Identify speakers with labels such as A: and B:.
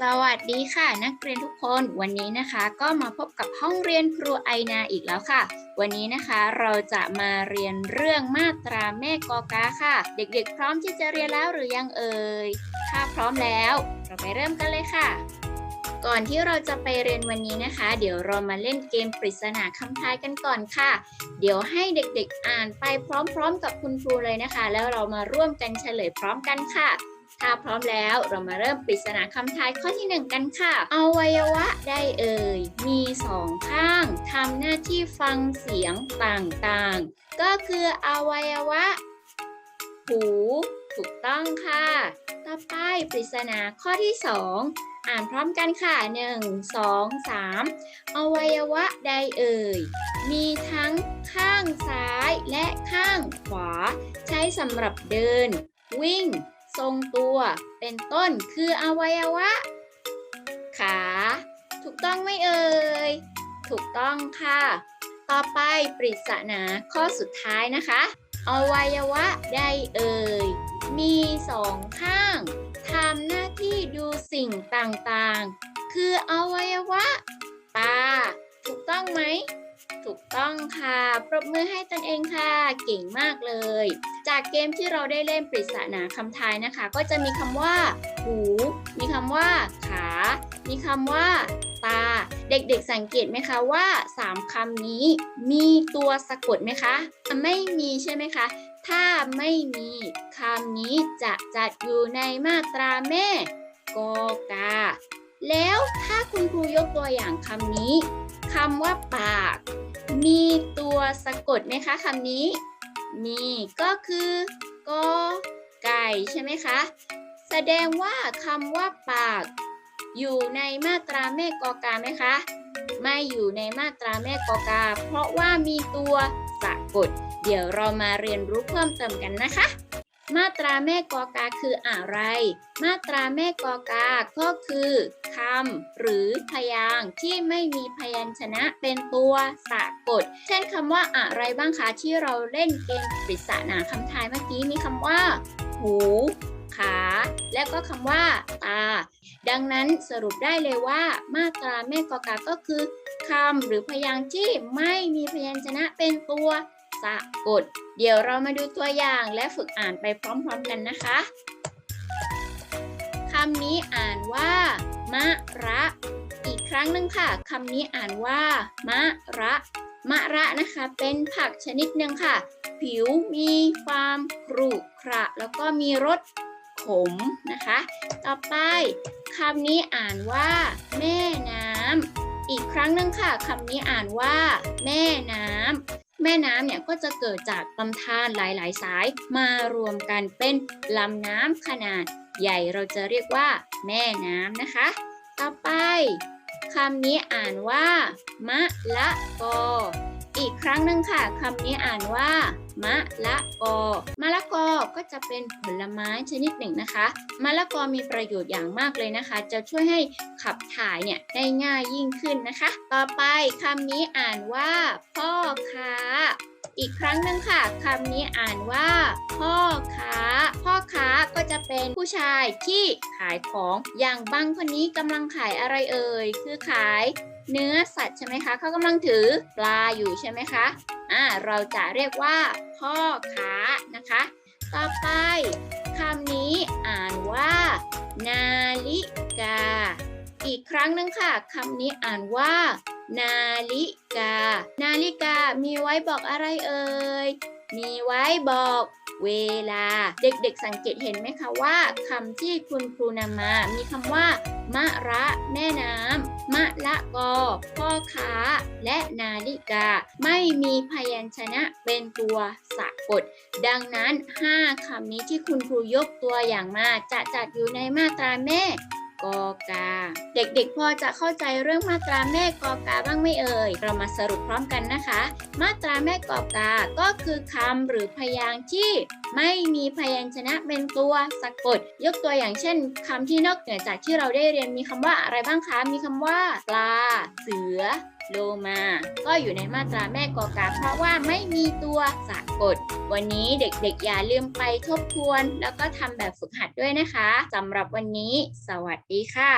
A: สวัสดีค่ะ นักเรียนทุกคนวันนี้นะคะ ก็มาพบกับห้องเรียนครูไอนาอีกแล้วค่ะ วันนี้นะคะเราจะมาเรียนเรื่องมาตราแม่กอกาค่ะ เด็กๆ พร้อมที่จะเรียนแล้วหรือยังเอ่ยถ้าพร้อมแล้ว เราไปเริ่มกันเลยค่ะ ก่อนที่เราจะไปเรียนวันนี้นะคะ เดี๋ยวเรามาเล่นเกมปริศนาคำทายกันก่อนค่ะ เดี๋ยวให้เด็กๆอ่านไปพร้อม ๆ กับคุณครูเลยนะคะ แล้วเรามาร่วมกันเฉลยพร้อมกันค่ะ ถ้าพร้อมแล้วเรามาเริ่มปริศนาคำทายข้อที่หนึ่งกันค่ะ อวัยวะใดเอ่ย มีสองข้างทำหน้าที่ฟังเสียงต่างๆ ก็คืออวัยวะ หู ถูกต้องค่ะ ต่อไปปริศนาข้อที่สองอ่านพร้อมกันค่ะ 1 2 3 อวัยวะใดเอ่ย มีทั้งข้างซ้ายและข้างขวา ใช้สำหรับเดิน วิ่ง รงตัวเป็นต้นคืออวัยวะ ขา ถูกต้องไหมเอ่ย ถูกต้องค่ะ ต่อไปปริศนาข้อสุดท้ายนะคะ อวัยวะใดเอ่ย มีสองข้างทำหน้าที่ดูสิ่งต่างๆ คืออวัยวะ ตา ถูกต้องไหม ถูกต้องค่ะ ปรบมือให้ตนเองค่ะ เก่งมากเลย จากเกมที่เราได้เล่นปริศนาคำทายนะคะ ก็จะมีคำว่า หู มีคำว่า ขา มีคำว่า ตา เด็กๆสังเกตไหมคะว่า 3คำนี้มีตัวสะกดไหมคะ ไม่มีใช่ไหมคะ ถ้าไม่มีคำนี้จะจัดอยู่ในมาตราแม่กอกาแล้วถ้าคุณครูยกตัวอย่างคำนี้ คำว่าปาก มีตัวสะกดไหมคะคำนี้ มีก็คือกอไก่ใช่ไหมคะ แสดงว่าคำว่าปาก อยู่ในมาตราแม่กอกาไหมคะ ไม่อยู่ในมาตราแม่กอกา เพราะว่ามีตัวสะกด เดี๋ยวเรามาเรียนรู้เพิ่มเติมกันนะคะ มาตราแม่กอกาคืออะไร มาตราแม่กอกาก็คือคำหรือพยางค์ที่ไม่มีพยัญชนะเป็นตัวสะกด เช่นคำว่าอะไรบ้างคะที่เราเล่นเกมปริศนาคำทายเมื่อกี้มีคำว่า หู ขา และก็คำว่า ตา ดังนั้นสรุปได้เลยว่า มาตราแม่กอกาก็คือคำหรือพยางค์ที่ไม่มีพยัญชนะเป็นตัว สะกด เดี๋ยวเรามาดูตัวอย่างและฝึกอ่านไปพร้อมๆกันนะคะคำนี้อ่านว่ามะระ อีกครั้งหนึ่งค่ะคำนี้อ่านว่ามะระมะระนะคะเป็นผักชนิดหนึ่งค่ะ ผิวมีความกรุขระ แล้วก็มีรสขมนะคะ ต่อไปคำนี้อ่านว่า แม่น้ำ อีกครั้งหนึ่งค่ะคำนี้อ่านว่า แม่น้ำแม่น้ำเนี่ยก็จะเกิดจากลำธารหลาย ๆ สายมารวมกันเป็นลำน้ำขนาดใหญ่เราจะเรียกว่า แม่น้ำนะคะ ต่อไปคำนี้อ่านว่ามะละกอ อีกครั้งหนึ่งค่ะคำนี้อ่านว่า มะละกอ มะละกอก็จะเป็นผลไม้ชนิดหนึ่งนะคะ มะละกอมีประโยชน์อย่างมากเลยนะคะ จะช่วยให้ขับถ่ายเนี่ยได้ง่ายยิ่งขึ้นนะคะ ต่อไปคำนี้อ่านว่า พ่อค้า อีกครั้งหนึ่งค่ะคำนี้อ่านว่า พ่อค้า พ่อค้าก็จะเป็นผู้ชายที่ขายของอย่างบางคนนี้กำลังขายอะไรเอ่ยคือขาย เนื้อสัตว์ใช่ไหมคะเขากำลังถือปลาอยู่ใช่ไหมคะอ่าเราจะเรียกว่า พ่อค้านะคะ ต่อไปคำนี้อ่านว่า นาฬิกา อีกครั้งหนึ่งค่ะคำนี้อ่านว่า นาฬิกา นาฬิกามีไว้บอกอะไรเอ่ย มีไว้บอกเวลา เด็กๆสังเกตเห็นไหมคะว่าคำที่คุณครูนำมา มีคำว่า มะระ แม่น้ำมะละกอ พ่อค้า และนาฬิกา ไม่มีพยัญชนะเป็นตัวสะกด ดังนั้น 5 คำนี้ที่คุณครูยกตัวอย่างมา จะจัดอยู่ในมาตราแม่ กอกา เด็กๆ พอจะเข้าใจเรื่องมาตราแม่กอกาบ้างไม่เอ่ย เรามาสรุปพร้อมกันนะคะ มาตราแม่กอกา ก็คือคำหรือพยางค์ที่ไม่มีพยัญชนะเป็นตัวสะกด ยกตัวอย่างเช่นคำที่นอกเหนือจากที่เราได้เรียนมีคำว่าอะไรบ้างคะ มีคำว่า ปลา เสือ โลมา ก็อยู่ในมาตราแม่กอกา เพราะว่าไม่มีตัวสะ กฎ วันนี้เด็กๆ อย่าลืมไปทบทวน แล้วก็ทำแบบฝึกหัดด้วยนะคะสำหรับวันนี้ สวัสดีค่ะ